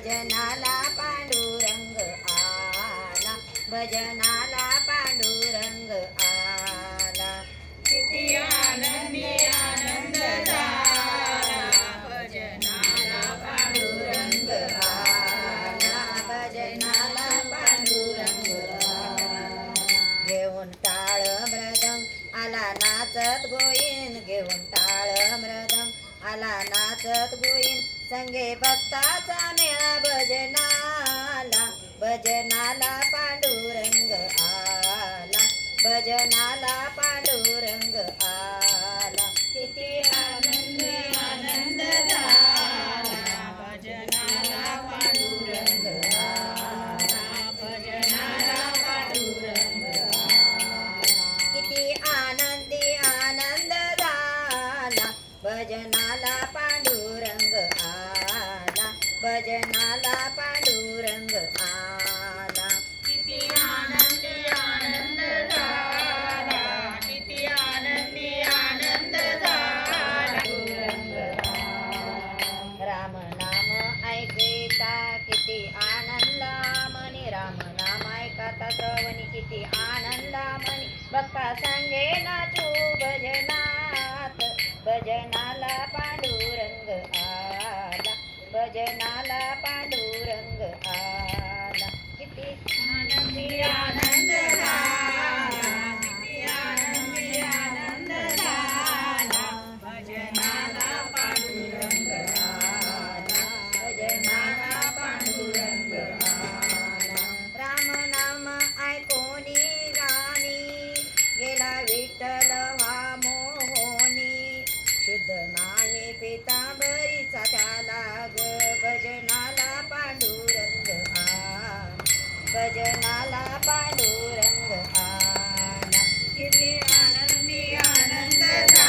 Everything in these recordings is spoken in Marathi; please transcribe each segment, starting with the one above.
भजनाला पांडुरंग आला. भजनाला पांडुरंग आला. किती आनंदी भजनाला पांडुरंग आला नाचत गोईन. घेऊन टाळ मृदंग आला नाचत गोईन. संगे भक्ताचा मेळा भजनाला भजनाला पांडुरंग आला भजनाला पांडुरंग आला. किती आनंद भजनाला पांडुरंग आला. किती आनंदी आनंद झाला. किती आनंदी आनंद झाला. राम नाम ऐकता किती आनंदा मनी राम नाम ऐकता श्रवणी किती आनंदा मनी भक्ता संगे नाचू भजनाला पांडुरंग आला. किती आनंदी आनंद झाला.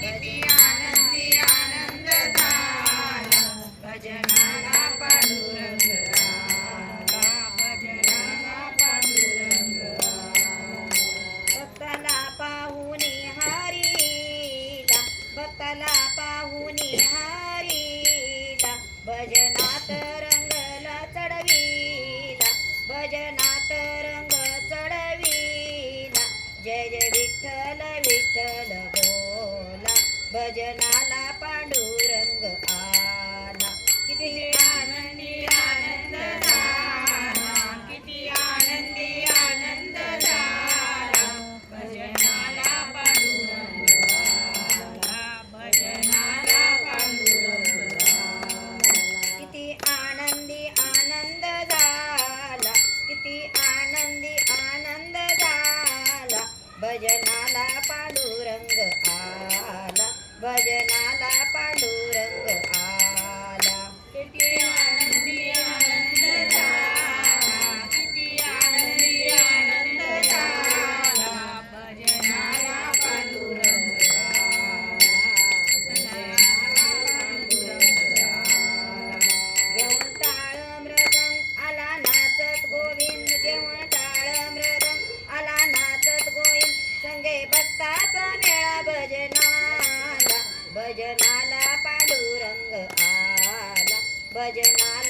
किती आनंदी आनंद झाला. भजनाला पांडुरंग आला. भजनाला पांडुरंग आला. भक्ताला पाहुनी हारीला. भक्ताला पाहुनी हारीला. भजनात रंगला भजनात रंग चढवीला. जय जय विठ्ठल विठ्ठल बोला. भजनाला पांडुरंग भजनाला पांडुरंग आला. किती आनंदी आनंद झाला. किती आनंदी आनंद झाला. भजनाला पांडुरंग घेऊन टाळ मृदंग आला नाचत गोविंद. घेऊन टाळ मृदंग आला नाचत गोविंद. संगे भक्ताचा मेळा भजनाला भजनाला पांडुरंग आला. भजनाला